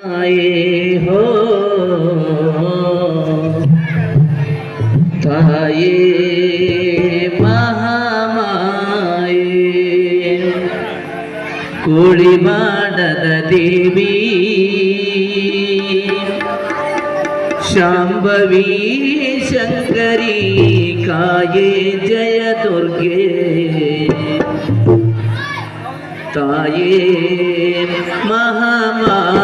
आए हो ताए महामाए कुड़िमाडद देवी शाम्भवी शङ्करी काये जय दुर्गे ताये महामाये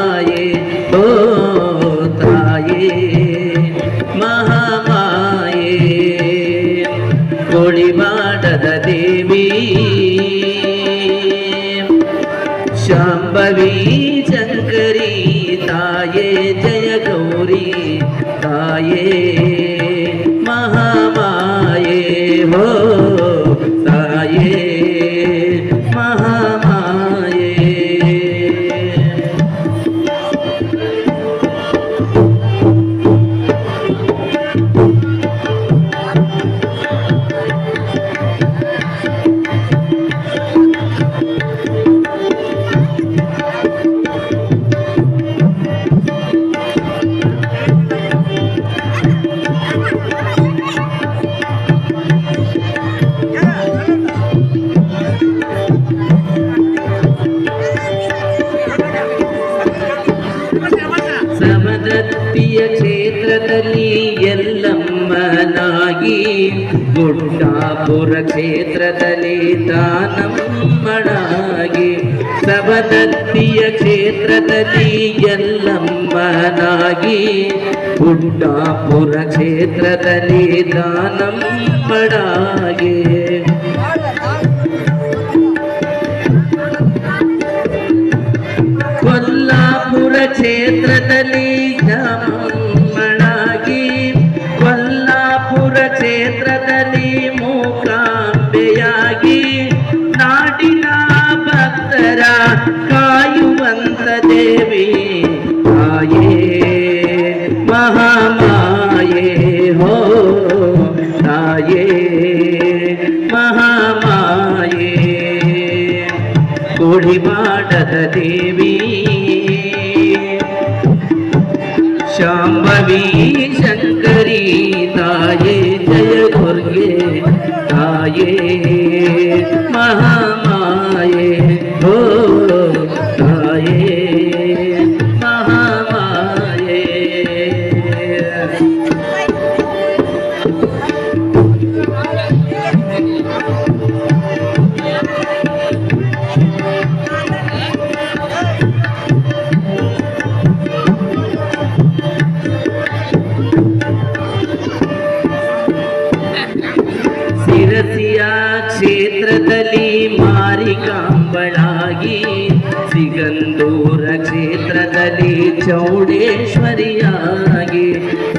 काली शंकरी ताये जय गौरी ताये महामाये हो। ಸಮದತ್ತಿಯ ಕ್ಷೇತ್ರದಲ್ಲಿ ಎಲ್ಲಮ್ಮನಾಗಿ ಗುಡ್ಡಾಪುರ ಕ್ಷೇತ್ರದಲ್ಲಿ ದಾನಮ್ಮನಾಗಿ ಸವದತ್ತಿಯ ಕ್ಷೇತ್ರದಲ್ಲಿ ಎಲ್ಲಮ್ಮನಾಗಿ ಗುಡ್ಡಾಪುರ ಕ್ಷೇತ್ರದಲ್ಲಿ ದಾನಮ್ಮನಾಗಿ ஒளிபாடக தேவி சாம்பவி சங்கரி தாயே ஜெயதுர்கே தாயே ಸಿರಸಿಯ ಕ್ಷೇತ್ರದಲ್ಲಿ ಮಾರಿಕಾಂಬಳಾಗಿ ಸಿಗಂದೂರ ಕ್ಷೇತ್ರದಲ್ಲಿ ಚೌಡೇಶ್ವರಿಯಾಗಿ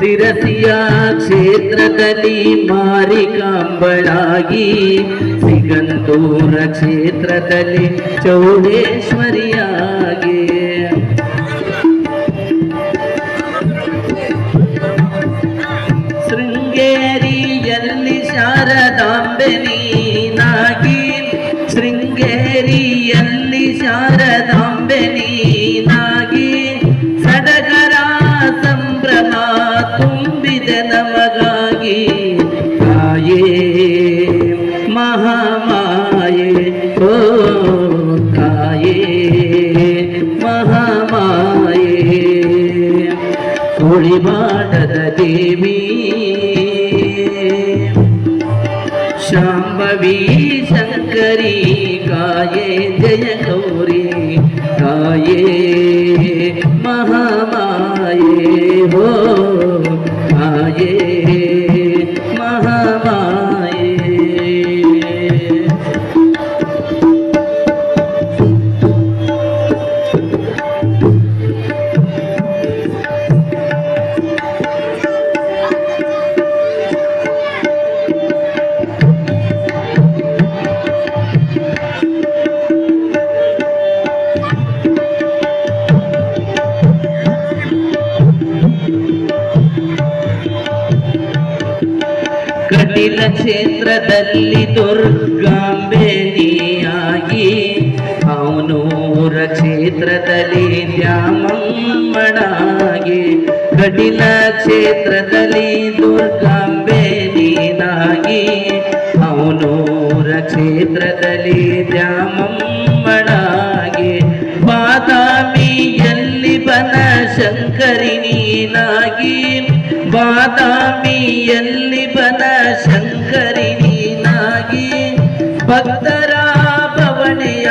ಸಿರಸಿಯ ಕ್ಷೇತ್ರದಲ್ಲಿ ಮಾರಿಕಾಂಬಳಾಗಿ ಸಿಗಂದೂರ ಕ್ಷೇತ್ರದಲ್ಲಿ ಚೌಡೇಶ್ವರಿಯಾಗಿ ನೀನಾಗಿ ಶೃಂಗೇರಿಯಲ್ಲಿ ಶಾರದಾಂಬೆ ನೀನಾಗಿ ಸಡಗರ ಸಂಭ್ರಮ ತುಂಬಿದೆ ನಮಗಾಗಿ. ತಾಯೇ ಮಹಾಮಾಯೆ ಓ ತಾಯೇ ಮಹಾಮಾಯೆ కవి శంకరీ కాయే జయ ಕಟೀಲ ಕ್ಷೇತ್ರದಲ್ಲಿ ದುರ್ಗಾಂಬೆ ನೀಯಾಗಿ ಅವನೂರ ಕ್ಷೇತ್ರದಲ್ಲಿ ದ್ಯಾಮಣಾಗಿ ಕಟಿಲ ಕ್ಷೇತ್ರದಲ್ಲಿ ದುರ್ಗಾಂಬೆ ನೀನಾಗಿ ಅವನೂರ ಕ್ಷೇತ್ರದಲ್ಲಿ ದ್ಯಾಮಣಾಗಿ ಬಾದಾಮಿಯಲ್ಲಿ ಬನ ಶಂಕರಿ ನೀನಾಗಿ ಬಾದಾಮಿಯಲ್ಲಿ ಬನ ಶಂಕರಿ ನೀನಾಗಿ ಭಕ್ತರ ಭವನೆಯ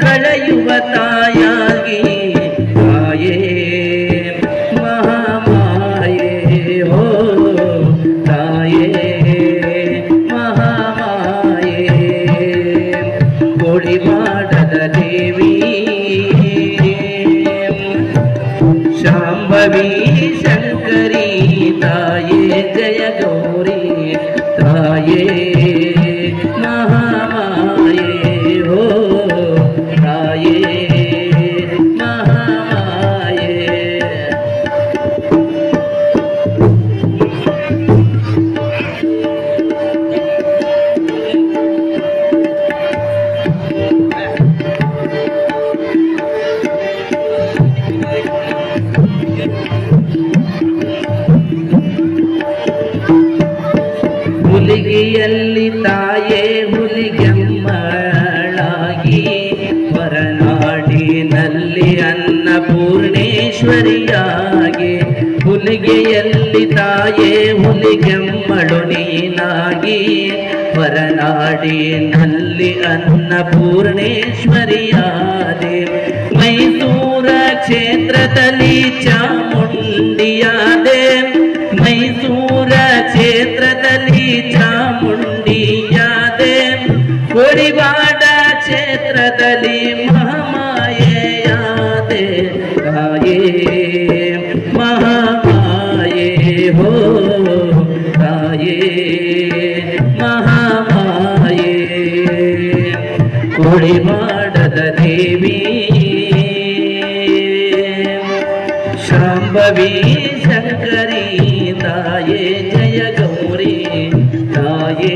ಕಳೆಯುವ ತಾಯಾಗಿ. ತಾಯೇ ಮಹಾಮಾಯೇ. ಹೋ ಹುಲಿಗೆಯಲ್ಲಿ ತಾಯೇ ಹುಲಿಗೆಮ್ಮಳು ನೀನಾಗಿ ಹೊರನಾಡಿನಲ್ಲಿ ಅನ್ನಪೂರ್ಣೇಶ್ವರಿಯಾದೆ. ಮೈಸೂರ ಕ್ಷೇತ್ರದಲ್ಲಿ ಚಾಮುಂಡಿಯಾದೆ. ಮೈಸೂರ ಕ್ಷೇತ್ರದಲ್ಲಿ ಚಾಮುಂಡಿಯಾದೆ. ಕೊಡಿವಾಡ ಕ್ಷೇತ್ರದಲ್ಲಿ ಮಹಾಮಾಯೆಯಾದೆ. ಮಹಾಮಾಯೆ ಹೋ ತಾಯೇ ಮಹಾಮಾಯೆ ಕೊಡಿವಾಡದ ದೇವಿ ಶಾಂಭವಿ ಶಂಕರಿ ತಾಯೇ ಜಯ ಗೌರಿ ತಾಯೇ